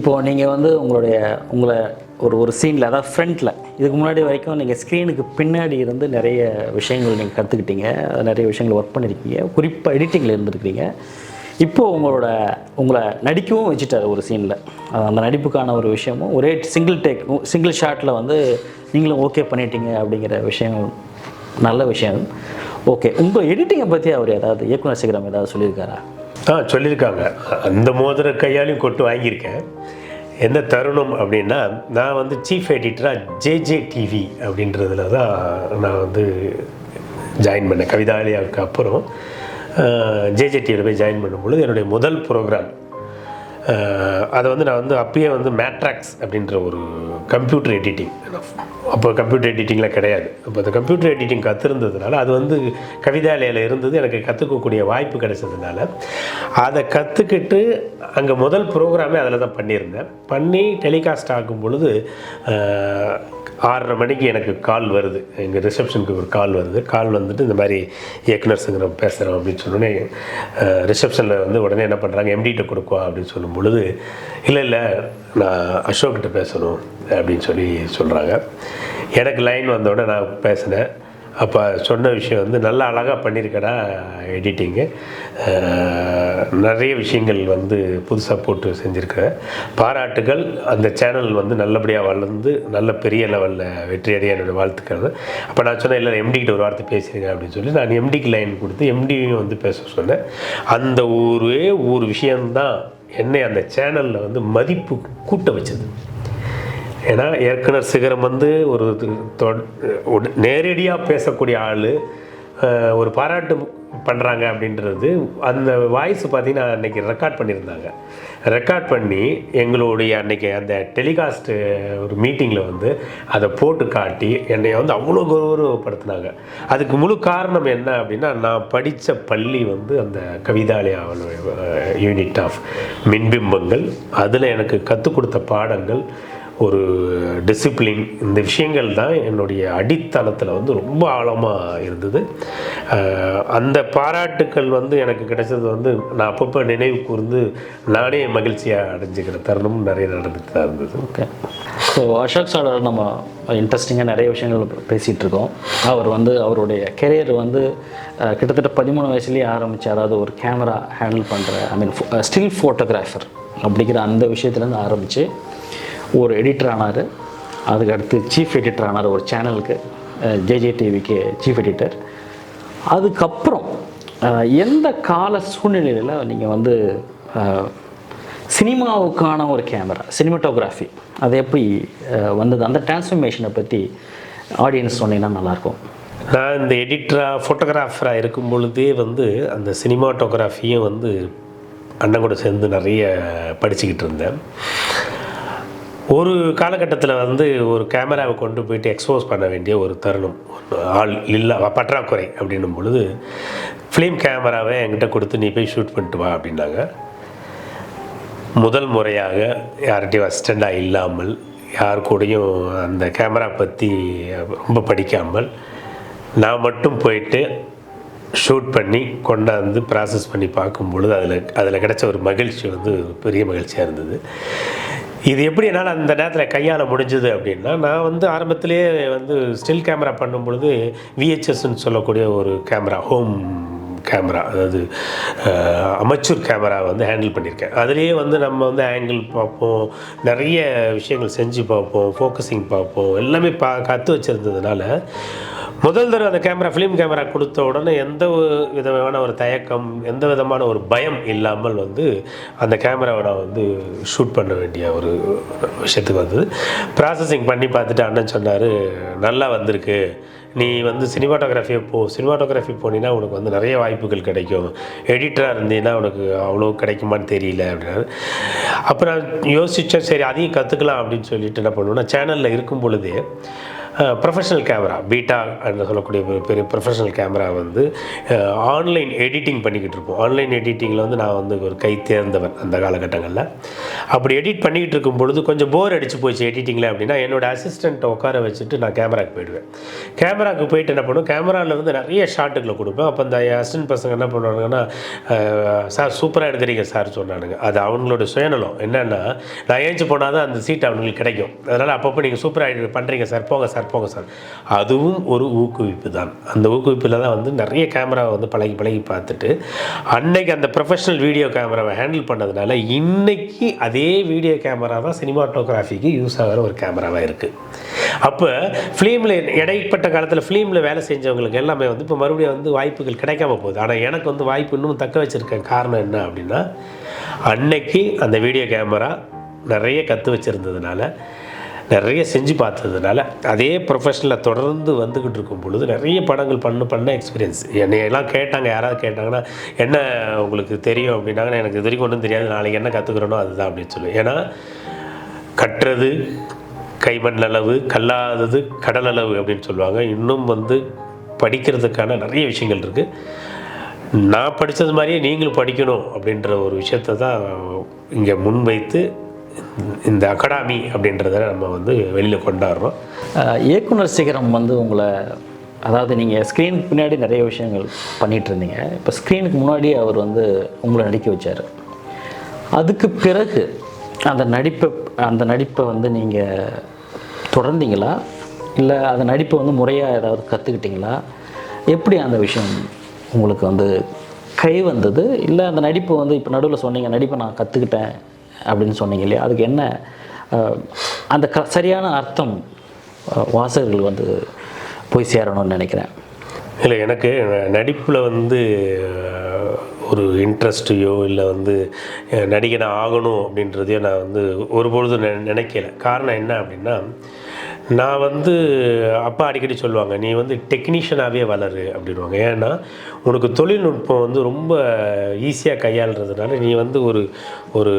இப்போது நீங்கள் வந்து உங்களுடைய உங்களை ஒரு ஒரு சீனில் அதாவது ஃப்ரண்ட்டில் இதுக்கு முன்னாடி வரைக்கும் நீங்கள் ஸ்க்ரீனுக்கு பின்னாடி இருந்து நிறைய விஷயங்கள் நீங்கள் கற்றுக்கிட்டீங்க நிறைய விஷயங்கள் ஒர்க் பண்ணியிருக்கீங்க குறிப்பாக எடிட்டிங்கில் இருந்திருக்கிறீங்க. இப்போது உங்களோட உங்களை நடிக்கவும் வச்சுட்டார் ஒரு சீனில் அந்த நடிப்புக்கான ஒரு விஷயமும் ஒரே சிங்கிள் டேக் சிங்கிள் ஷாட்டில் வந்து நீங்களும் ஓகே பண்ணிட்டீங்க அப்படிங்கிற விஷயம் நல்ல விஷயம். ஓகே உங்கள் எடிட்டிங்கை பற்றி அவர் ஏதாவது இயக்குனர் சிகரம் ஏதாவது சொல்லியிருக்காரா? ஆ சொல்லியிருக்காங்க. அந்த மோதிர கையாலையும் கொட்டு வாங்கியிருக்கேன். எந்த தருணம் அப்படின்னா நான் வந்து சீஃப் எடிட்டராக ஜேஜே டிவி அப்படின்றதுல தான் நான் வந்து ஜாயின் பண்ணேன். கவிதாலயாவுக்கு அப்புறம் ஜேஜே டிவியில் போய் ஜாயின் பண்ணும்பொழுது என்னுடைய முதல் ப்ரோக்ராம் அதை வந்து நான் வந்து அப்பயே வந்து மேட்ராக்ஸ் அப்படின்ற ஒரு கம்ப்யூட்டர் எடிட்டிங் அப்போ கம்ப்யூட்டர் எடிட்டிங்லாம் கிடையாது. அப்போ அந்த கம்ப்யூட்டர் எடிட்டிங் கற்றுருந்ததுனால அது வந்து கவிதாலயில் இருந்தது. எனக்கு கற்றுக்கக்கூடிய வாய்ப்பு கிடைச்சதுனால அதை கற்றுக்கிட்டு அங்கே முதல் ப்ரோக்ராமே அதில் தான் பண்ணியிருந்தேன். பண்ணி டெலிகாஸ்ட் ஆகும் பொழுது ஆறரை மணிக்கு எனக்கு கால் வருது. எங்கள் ரிசப்ஷனுக்கு ஒரு கால் வருது. கால் வந்துட்டு இந்த மாதிரி இயக்குனர் சங்கரம் பேசுகிறோம் அப்படின்னு சொன்னோடனே ரிசப்ஷனில் வந்து உடனே என்ன பண்ணுறாங்க எம்டிகிட்ட கொடுக்குவா அப்படின்னு சொல்லும் பொழுது இல்லை இல்லை நான் அசோக்கிட்ட பேசணும் அப்படின்னு சொல்லி சொல்கிறாங்க எனக்கு லைன் வந்தோடனே நான் பேசினேன். அப்போ சொன்ன விஷயம் வந்து நல்லா அழகாக பண்ணியிருக்கடா எடிட்டிங்கு நிறைய விஷயங்கள் வந்து புதுசாக போட்டு செஞ்சுருக்க. பாராட்டுகள். அந்த சேனல் வந்து நல்லபடியாக வளர்ந்து நல்ல பெரிய லெவலில் வெற்றியடைய என்னோடய வாழ்த்துக்கிறது அப்போ நான் சொன்னேன் இல்லை எம்டிக்கிட்ட ஒரு வார்த்தை பேசியிருக்கேன் அப்படின்னு சொல்லி. நான் எம்டிக்கு லைன் கொடுத்து எம்டியும் வந்து பேச சொன்னேன். அந்த ஒரே ஒரு விஷயந்தான் என்னை அந்த சேனலில் வந்து மதிப்பு கூட்ட வச்சது. ஏன்னா இயக்குனர் சிகரம் வந்து ஒரு நேரடியாக பேசக்கூடிய ஆள் ஒரு பாராட்டு பண்ணுறாங்க அப்படின்றது அந்த வாய்ஸ் பார்த்தீங்கன்னா அன்றைக்கி ரெக்கார்ட் பண்ணியிருந்தாங்க. ரெக்கார்ட் பண்ணி எங்களுடைய அன்றைக்கி அந்த டெலிகாஸ்ட்டு ஒரு மீட்டிங்கில் வந்து அதை போட்டு காட்டி என்னை வந்து அவ்வளோ கௌரவப்படுத்தினாங்க. அதுக்கு முழு காரணம் என்ன அப்படின்னா நான் படித்த பள்ளி வந்து அந்த கவிதாலயா யூனிட் ஆஃப் மின்பிம்பங்கள் அதில் எனக்கு கற்றுக் கொடுத்த பாடங்கள் ஒரு டிசிப்ளின் இந்த விஷயங்கள் தான் என்னுடைய அடித்தளத்தில் வந்து ரொம்ப ஆழமாக இருந்தது. அந்த பாராட்டுக்கள் வந்து எனக்கு கிடைச்சது வந்து நான் அப்பப்போ நினைவு கூர்ந்து நானே மகிழ்ச்சியாக அடைஞ்சிக்கிற தருணமும் நிறைய நடந்துட்டு தான் இருந்தது. ஓகே ஸோ அசோக் சாரோட நம்ம இன்ட்ரெஸ்டிங்காக நிறைய விஷயங்கள் பேசிகிட்டு இருக்கோம். அவர் வந்து அவருடைய கெரியர் வந்து கிட்டத்தட்ட பதிமூணு வயசுலேயே ஆரம்பித்து அதாவது ஒரு கேமரா ஹேண்டில் பண்ணுற ஐ மீன் ஸ்டில் ஃபோட்டோகிராஃபர் அப்படிங்கிற அந்த விஷயத்துலேருந்து ஆரம்பித்து ஒரு எடிட்டர் ஆனார். அதுக்கு அடுத்து சீஃப் எடிட்டர் ஆனார் ஒரு சேனலுக்கு ஜேஜே டிவிக்கு சீஃப் எடிட்டர் அதுக்கப்புறம் எந்த கால சூழ்நிலையில் நீங்கள் வந்து சினிமாவுக்கான ஒரு கேமரா சினிமாட்டோகிராஃபி அது எப்படி வந்தது? அந்த டிரான்ஸ்ஃபர்மேஷனை பற்றி ஆடியன்ஸ் சொன்னீங்கன்னா நல்லாயிருக்கும். நான் இந்த எடிட்டராக ஃபோட்டோகிராஃபராக இருக்கும் பொழுதே வந்து அந்த சினிமாட்டோகிராஃபியும் வந்து அண்ணன் கூட சேர்ந்து நிறைய படிச்சுக்கிட்டு இருந்தேன். ஒரு காலகட்டத்தில் வந்து ஒரு கேமராவை கொண்டு போயிட்டு எக்ஸ்போஸ் பண்ண வேண்டிய ஒரு தருணம். ஆள் இல்லை பற்றாக்குறை அப்படின்னும் பொழுது ஃபிலிம் கேமராவை என்கிட்ட கொடுத்து நீ போய் ஷூட் பண்ணிட்டு வா அப்படின்னாங்க. முதல் முறையாக யார்கிட்டையும் அசிஸ்டண்டாக இல்லாமல் யார் கூடயும் அந்த கேமரா பற்றி ரொம்ப படிக்காமல் நான் மட்டும் போயிட்டு ஷூட் பண்ணி கொண்டாந்து ப்ராசஸ் பண்ணி பார்க்கும் பொழுது அதில் அதில் கிடைச்ச ஒரு மகிழ்ச்சி வந்து பெரிய மகிழ்ச்சியாக இருந்தது. இது எப்படி என்னால் அந்த நேரத்தில் கையாள முடிஞ்சது அப்படின்னா நான் வந்து ஆரம்பத்திலே வந்து ஸ்டில் கேமரா பண்ணும் பொழுது விஹெச்எஸ்ன்னு சொல்லக்கூடிய ஒரு கேமரா ஹோம் கேமரா அதாவது அமைச்சூர் கேமரா வந்து ஹேண்டில் பண்ணியிருக்கேன். அதுலேயே வந்து நம்ம வந்து ஆங்கிள் பார்ப்போம் நிறைய விஷயங்கள் செஞ்சு பார்ப்போம் ஃபோக்கஸிங் பார்ப்போம் எல்லாமே பா கற்று வச்சுருந்ததுனால முதல் தடவை அந்த கேமரா ஃபிலிம் கேமரா கொடுத்த உடனே எந்த ஒரு விதமான ஒரு தயக்கம் எந்த விதமான ஒரு பயம் இல்லாமல் வந்து அந்த கேமராவை நான் வந்து ஷூட் பண்ண வேண்டிய ஒரு விஷயத்துக்கு வந்தது. ப்ராசஸிங் பண்ணி பார்த்துட்டு அண்ணன் சொன்னார் நல்லா வந்திருக்கு. நீ வந்து சினிமாட்டோகிராஃபியை போ சினிமாட்டோகிராஃபி போனீங்கன்னா உனக்கு வந்து நிறைய வாய்ப்புகள் கிடைக்கும். எடிட்டராக இருந்தீங்கன்னா உனக்கு அவ்வளோ கிடைக்குமான்னு தெரியல அப்படின்னாரு. அப்புறம் யோசித்தேன் சரி அதையும் கற்றுக்கலாம் அப்படின்னு சொல்லிட்டு என்ன பண்ணுவேன்னா சேனலில் இருக்கும் பொழுதே ப்ரொஃபஷனல் கேமரா பீட்டா என்று சொல்லக்கூடிய பெரிய ப்ரொஃபஷனல் கேமரா வந்து ஆன்லைன் எடிட்டிங் பண்ணிக்கிட்டு இருப்போம். ஆன்லைன் எடிட்டிங்கில் வந்து நான் வந்து ஒரு கை தேர்ந்தவன் அந்த காலகட்டங்களில். அப்படி எடிட் பண்ணிக்கிட்டு இருக்கும் பொழுது கொஞ்சம் போர் அடித்து போச்சு எடிட்டிங்கில் அப்படின்னா என்னோடய அசிஸ்டண்ட்டை உட்கார வச்சுட்டு நான் கேமராக்கு போயிடுவேன். கேமராக்கு போயிட்டு என்ன பண்ணுவேன்? கேமராவில் வந்து நிறைய ஷாட்டுகளை கொடுப்பேன். அப்போ அந்த அசிஸ்டன்ட் பசங்க என்ன பண்ணுவாங்கன்னா சார் சூப்பராக எடுக்கிறீங்க சார் சொன்னானுங்க. அது அவங்களோட சுயநலம். என்னென்னா நான் ஏஞ்சி போனால் தான் அந்த சீட் அவங்களுக்கு கிடைக்கும். அதனால் அப்பப்போ நீங்கள் சூப்பராக பண்ணுறீங்க சார். போங்க சார் போங்க சார். அதுவும் ஒரு ஊக்குவிப்பு தான். அந்த ஊக்குவிப்பில் தான் வந்து நிறைய கேமராவை வந்து பழகி பழகி பார்த்துட்டு அன்னைக்கு அந்த ப்ரொஃபஷனல் வீடியோ கேமராவை ஹேண்டில் பண்ணதுனால இன்னைக்கு அதே வீடியோ கேமரா தான் சினிமாட்டோகிராஃபிக்கு யூஸ் ஆகிற ஒரு கேமராவாக இருக்குது அப்போ ஃபிலிமில் இடைப்பட்ட காலத்தில் ஃபிலிமில் வேலை செஞ்சவங்களுக்கு எல்லாமே வந்து இப்போ மறுபடியும் வந்து வாய்ப்புகள் கிடைக்காம போகுது. ஆனால் எனக்கு வந்து வாய்ப்பு இன்னும் தக்க வச்சுருக்கேன் காரணம் என்ன அப்படின்னா அன்னைக்கு அந்த வீடியோ கேமரா நிறைய கற்று வச்சுருந்ததுனால நிறைய செஞ்சு பார்த்ததுனால அதே ப்ரொஃபஷனில் தொடர்ந்து வந்துக்கிட்டு இருக்கும் பொழுது நிறைய படங்கள் பண்ண பண்ண எக்ஸ்பீரியன்ஸ் என்னையெல்லாம் கேட்டாங்க யாராவது கேட்டாங்கன்னா என்ன உங்களுக்கு தெரியும்? அப்படின்னாங்கன்னா எனக்கு இது வரைக்கும் ஒன்றும் தெரியாது. நாளைக்கு என்ன கற்றுக்குறனோ அதுதான் அப்படின்னு சொல்லுவேன் ஏன்னா கட்டுறது கைமண் அளவு கல்லாதது கடல் அளவு அப்படின்னு சொல்லுவாங்க. இன்னும் வந்து படிக்கிறதுக்கான நிறைய விஷயங்கள் இருக்குது நான் படித்தது மாதிரியே நீங்களும் படிக்கணும் அப்படின்ற ஒரு விஷயத்தை தான் இங்கே முன்வைத்து இந்த அகாடமி அப்படின்றத நம்ம வந்து வெளியில் கொண்டாடுறோம் இயக்குனர் சிகரம் வந்து உங்களை அதாவது நீங்கள் ஸ்க்ரீனுக்கு பின்னாடி நிறைய விஷயங்கள் பண்ணிகிட்டு இருந்தீங்க. இப்போ ஸ்க்ரீனுக்கு முன்னாடி அவர் வந்து உங்களை நடிக்க வச்சார். அதுக்கு பிறகு அந்த நடிப்பை அந்த நடிப்பை வந்து நீங்கள் தொடர்ந்தீங்களா? இல்லை அந்த நடிப்பை வந்து முறையாக ஏதாவது கற்றுக்கிட்டீங்களா எப்படி அந்த விஷயம் உங்களுக்கு வந்து கை வந்தது? இல்லை அந்த நடிப்பு வந்து இப்போ நடுவில் சொன்னீங்க நடிப்பை நான் கற்றுக்கிட்டேன் அப்படின்னு சொன்னீங்க இல்லையா? அதுக்கு என்ன அந்த க சரியான அர்த்தம் வாசகர்கள் வந்து போய் சேரணும்னு நினைக்கிறேன். இல்லை எனக்கு நடிப்பில் வந்து ஒரு இன்ட்ரெஸ்ட்டையோ இல்லை வந்து நடிகனை நடிகனாக ஆகணும் அப்படின்றதையோ நான் வந்து ஒருபொழுதும் நினைக்கல. காரணம் என்ன அப்படின்னா நான் வந்து அப்பா அடிக்கடி சொல்லுவாங்க நீ வந்து டெக்னீஷியனாகவே வளரு அப்படின்வாங்க ஏன்னா உனக்கு தொழில்நுட்பம் வந்து ரொம்ப ஈஸியாக கையாளுறதுனால நீ வந்து ஒரு ஒரு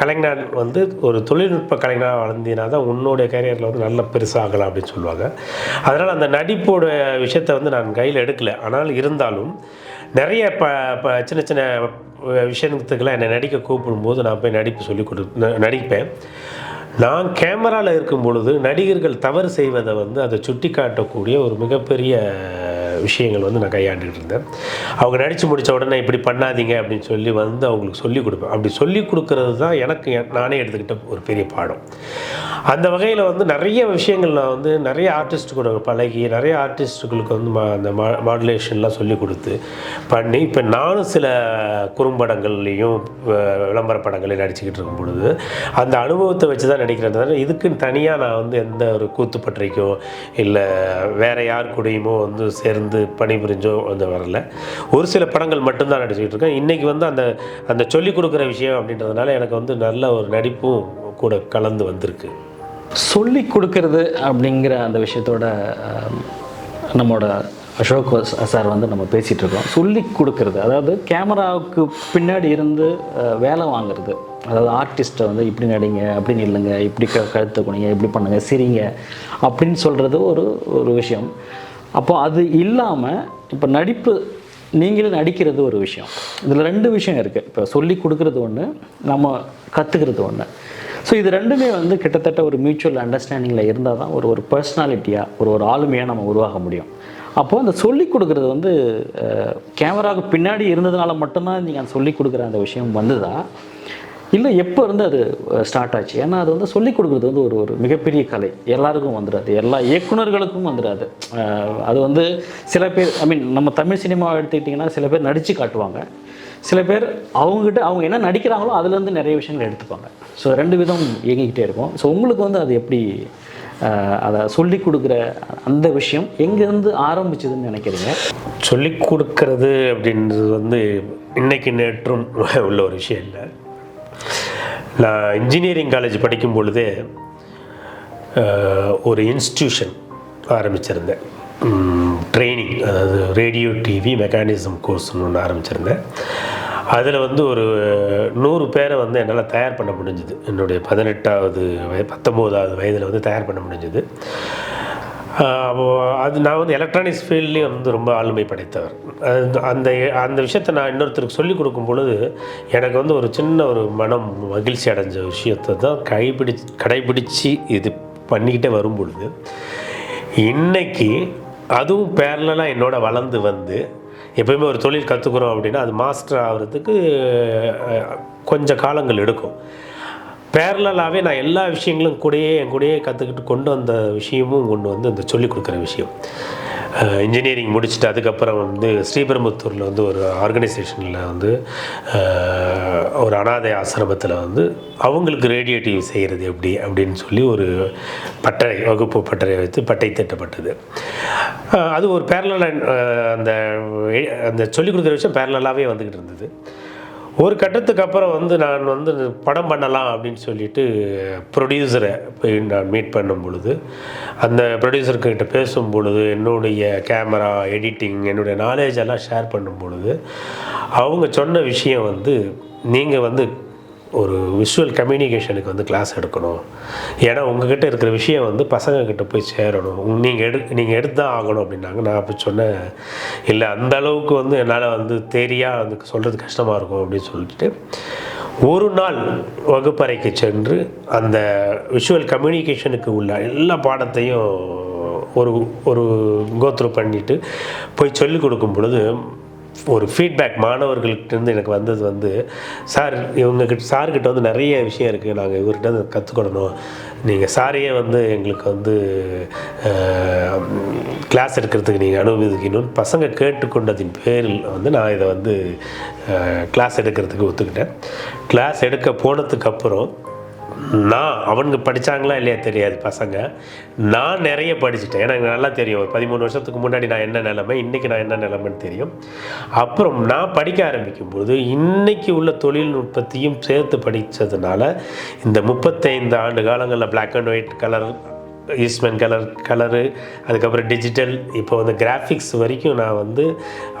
கலைஞர் வந்து ஒரு தொழில்நுட்ப கலைஞராக வளர்ந்தீனா தான் உன்னோட கேரியரில் வந்து நல்ல பெருசாகலாம் அப்படின்னு சொல்லுவாங்க. அதனால் அந்த நடிப்போட விஷயத்தை வந்து நான் கையில் எடுக்கலை. ஆனால் இருந்தாலும் நிறைய ப ப சின்ன சின்ன விஷயத்துக்கெல்லாம் என்னை நடிக்க கூப்பிடும்போது நான் போய் நடிப்பு சொல்லி கொடு நடிப்பேன். நான் கேமராவில் இருக்கும் பொழுது நடிகர்கள் தவறு செய்வதை வந்து அதை சுட்டி காட்டக்கூடிய ஒரு மிகப்பெரிய விஷயங்கள் வந்து நான் கையாண்டுகிட்டு இருந்தேன். அவங்க நடித்து முடித்த உடனே இப்படி பண்ணாதீங்க அப்படின்னு சொல்லி வந்து அவங்களுக்கு சொல்லிக் கொடுப்பேன். அப்படி சொல்லிக் கொடுக்கறது தான் எனக்கு நானே எடுத்துக்கிட்ட ஒரு பெரிய பாடம். அந்த வகையில் வந்து நிறைய விஷயங்கள் நான் வந்து நிறைய ஆர்டிஸ்ட் கூட பழகி நிறைய ஆர்டிஸ்ட்டுகளுக்கு வந்து மா அந்த மா மாடுலேஷன்லாம் சொல்லி கொடுத்து பண்ணி இப்போ நானும் சில குறும்படங்கள்லேயும் விளம்பர படங்களையும் நடிச்சுக்கிட்டு இருக்கும் பொழுது அந்த அனுபவத்தை வச்சு தான் நடிக்கிறதுனால இதுக்குன்னு தனியாக நான் வந்து எந்த ஒரு கூத்து பற்றிக்கோ இல்லை வேறு யார் கூடயுமோ வந்து சேர்ந்து பணிபுரிஞ்சோ வந்து வரல. ஒரு சில படங்கள் மட்டும்தான் நடிச்சுக்கிட்டு இருக்கேன். இன்றைக்கி வந்து அந்த அந்த சொல்லிக் கொடுக்குற விஷயம் அப்படின்றதுனால எனக்கு வந்து நல்ல ஒரு நடிப்பும் கூட கலந்து வந்திருக்கு. சொல்லி கொடுக்கறது அப்படிங்கிற அந்த விஷயத்தோட அஹ், நம்மளோட அசோக் சார் வந்து நம்ம பேசிகிட்டு இருக்கோம். சொல்லி கொடுக்கறது அதாவது கேமராவுக்கு பின்னாடி இருந்து வேலை வாங்குறது. அதாவது ஆர்டிஸ்ட்டை வந்து இப்படி நடிங்க அப்படின்னு இல்லைங்க இப்படி க கழுத்து குனிங்க இப்படி பண்ணுங்க சிரிங்க அப்படின்னு சொல்கிறது ஒரு ஒரு விஷயம். அப்போ அது இல்லாமல் இப்போ நடிப்பு நீங்களே நடிக்கிறது ஒரு விஷயம். இதில் ரெண்டு விஷயம் இருக்குது இப்போ சொல்லி கொடுக்கறது ஒன்று நம்ம கற்றுக்கிறது ஒன்று ஸோ இது ரெண்டுமே வந்து கிட்டத்தட்ட ஒரு மியூச்சுவல் அண்டர்ஸ்டாண்டிங்கில் இருந்தால் தான் ஒரு ஒரு பர்சனாலிட்டியாக ஒரு ஒரு ஆளுமையாக நம்ம உருவாக முடியும். அப்போது அந்த சொல்லி கொடுக்குறது வந்து கேமராவுக்கு பின்னாடி இருந்ததுனால மட்டும்தான் நீங்கள் அந்த சொல்லி கொடுக்குற அந்த விஷயம் வந்ததா? இல்லை எப்போ இருந்து அது ஸ்டார்ட் ஆச்சு? ஏன்னா அது வந்து சொல்லிக் கொடுக்குறது வந்து ஒரு ஒரு மிகப்பெரிய கலை. எல்லாருக்கும் வந்துடாது எல்லா இயக்குனர்களுக்கும் வந்துடாது அது வந்து சில பேர் ஐ மீன் நம்ம தமிழ் சினிமாவை எடுத்துக்கிட்டிங்கன்னா சில பேர் நடித்து காட்டுவாங்க. சில பேர் அவங்ககிட்ட அவங்க என்ன நடிக்கிறாங்களோ அதுலேருந்து நிறைய விஷயங்கள் எடுத்துப்பாங்க. ஸோ ரெண்டு விதம் இயங்கிக்கிட்டே இருக்கும். ஸோ உங்களுக்கு வந்து அது எப்படி அதை சொல்லி கொடுக்குற அந்த விஷயம் எங்கேருந்து ஆரம்பிச்சதுன்னு நினைக்கிறீங்க? சொல்லிக் கொடுக்கறது அப்படின்றது வந்து இன்னைக்கு நேற்றும் உள்ள ஒரு விஷயம் இல்லை. நான் இன்ஜினியரிங் காலேஜ் படிக்கும் பொழுதே ஒரு இன்ஸ்டியூஷன் ஆரம்பிச்சிருந்தேன். ட்ரைனிங் அதாவது ரேடியோ டிவி மெக்கானிசம் கோர்ஸ்னு ஒன்று ஆரம்பிச்சிருந்தேன். அதில் வந்து ஒரு நூறு பேரை வந்து என்னால் தயார் பண்ண முடிஞ்சுது. என்னுடைய பதினெட்டாவது வய பத்தொம்போதாவது வயதில் வந்து தயார் பண்ண முடிஞ்சுது. அது நான் வந்து எலக்ட்ரானிக்ஸ் ஃபீல்ட்லேயும் வந்து ரொம்ப ஆளுமை படைத்தவர். அந்த அந்த விஷயத்தை நான் இன்னொருத்தருக்கு சொல்லிக் கொடுக்கும் பொழுது எனக்கு வந்து ஒரு சின்ன ஒரு மனம் மகிழ்ச்சி அடைஞ்ச விஷயத்தை தான் கைப்பிடி கடைபிடிச்சு இது பண்ணிக்கிட்டே வரும் பொழுது இன்றைக்கி அதுவும் பேரலாக என்னோட வளர்ந்து வந்து எப்பயுமே ஒரு தொழில் கற்றுக்குறோம் அப்படின்னா அது மாஸ்டர் ஆகிறதுக்கு கொஞ்சம் காலங்கள் எடுக்கும். பேரலாகவே நான் எல்லா விஷயங்களும் கூடயே என் கூடயே கற்றுக்கிட்டு கொண்டு வந்த விஷயமும் ஒன்று வந்து இந்த சொல்லிக் கொடுக்குற விஷயம். இன்ஜினியரிங் முடிச்சுட்டு அதுக்கப்புறம் வந்து ஸ்ரீபெரும்புத்தூரில் வந்து ஒரு ஆர்கனைசேஷனில் வந்து ஒரு அனாதை ஆசிரமத்தில் வந்து அவங்களுக்கு ரேடியேட்டிவ் செய்கிறது எப்படி அப்படின்னு சொல்லி ஒரு பட்டறை வகுப்பு பட்டறை வைத்து பட்டை திட்டப்பட்டது. அது ஒரு பேரலாக அந்த அந்த சொல்லிக் கொடுக்குற விஷயம் பேரலாகவே வந்துக்கிட்டு இருந்தது. ஒரு கட்டத்துக்கு அப்புறம் வந்து நான் வந்து படம் பண்ணலாம் அப்படின்னு சொல்லிட்டு ப்ரொடியூசரை போய் நான் மீட் பண்ணும் பொழுது அந்த ப்ரொடியூசர்கிட்ட பேசும் பொழுது என்னுடைய கேமரா எடிட்டிங் என்னுடைய நாலேஜ் எல்லாம் ஷேர் பண்ணும் பொழுது அவங்க சொன்ன விஷயம் வந்து நீங்கள் வந்து ஒரு விஷுவல் கம்யூனிகேஷனுக்கு வந்து கிளாஸ் எடுக்கணும். ஏன்னா உங்ககிட்ட இருக்கிற விஷயம் வந்து பசங்கக்கிட்ட போய் சேரணும். நீங்கள் எடு நீங்கள் எடுத்து தான் ஆகணும் அப்படின்னாங்க. நான் அப்போ சொன்னேன் இல்லை அந்த அளவுக்கு வந்து என்னால் வந்து தெரியா வந்து சொல்கிறது கஷ்டமாக இருக்கும் அப்படின்னு சொல்லிட்டு. ஒரு நாள் வகுப்பறைக்கு சென்று அந்த விஷுவல் கம்யூனிகேஷனுக்கு உள்ள எல்லா பாடத்தையும் ஒரு ஒரு கோத்ரூ பண்ணிட்டு போய் சொல்லிக் கொடுக்கும் பொழுது ஒரு ஃபீட்பேக் மாணவர்கள்ட்டேருந்து எனக்கு வந்தது வந்து சார் இவங்ககிட்ட சார்கிட்ட வந்து நிறைய விஷயம் இருக்குது நாங்கள் இவர்கிட்ட வந்து கற்றுக்கொள்ளணும் நீங்கள் சாரையே வந்து எங்களுக்கு வந்து கிளாஸ் எடுக்கிறதுக்கு நீங்கள் அனுமதிக்கணும்னு பசங்க கேட்டுக்கொண்டதின் பேரில் வந்து நான் இதை வந்து கிளாஸ் எடுக்கிறதுக்கு ஒத்துக்கிட்டேன். கிளாஸ் எடுக்க போனதுக்கப்புறம் நான் அவனுங்க படித்தாங்களா இல்லையா தெரியாது பசங்க. நான் நிறைய படிச்சுட்டேன். எனக்கு நல்லா தெரியும். ஒரு பதிமூணு வருஷத்துக்கு முன்னாடி நான் என்ன நிலைமை இன்றைக்கி நான் என்ன நிலைமைன்னு தெரியும். அப்புறம் நான் படிக்க ஆரம்பிக்கும் போது உள்ள தொழில்நுட்பத்தையும் சேர்த்து படித்ததுனால இந்த முப்பத்தைந்து ஆண்டு காலங்களில் black and white colour Eastman colour colour அதுக்கப்புறம் டிஜிட்டல் இப்போ வந்து கிராஃபிக்ஸ் வரைக்கும் நான் வந்து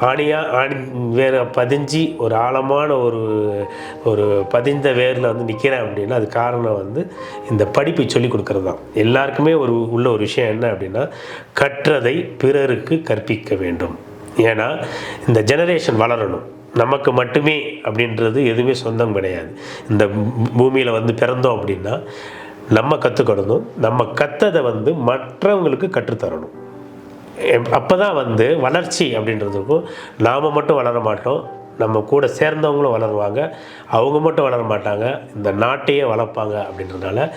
ஆணியாக ஆணி வேறு பதிஞ்சு ஒரு ஆழமான ஒரு ஒரு பதிந்த வேரில் வந்து நிற்கிறேன் அப்படின்னா அது காரணம் வந்து இந்த படிப்பை சொல்லிக் கொடுக்குறது தான் எல்லாருக்குமே ஒரு உள்ள ஒரு விஷயம் என்ன அப்படின்னா கற்றதை பிறருக்கு கற்பிக்க வேண்டும். ஏன்னா இந்த ஜெனரேஷன் வளரணும். நமக்கு மட்டுமே அப்படின்றது எதுவுமே சொந்தம் கிடையாது. இந்த பூமியில் வந்து பிறந்தோம் அப்படின்னா நம்ம கற்றுக்கொடணும் நம்ம கற்றதை வந்து மற்றவங்களுக்கு கற்றுத்தரணும். அப்போ தான் வந்து வளர்ச்சி அப்படின்றதுக்கும் நாம் மட்டும் வளர மாட்டோம். நம்ம கூட சேர்ந்தவங்களும் வளருவாங்க. அவங்க மட்டும் வளர மாட்டாங்க. இந்த நாட்டையே வளர்ப்பாங்க அப்படின்றதுனால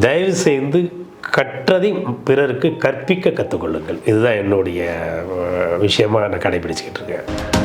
தயவு செய்து கற்றதை பிறருக்கு கற்பிக்க கற்றுக்கொள்ளுங்கள் இதுதான் என்னுடைய விஷயமாக நான் கடைபிடிச்சிக்கிட்டு இருக்கேன்.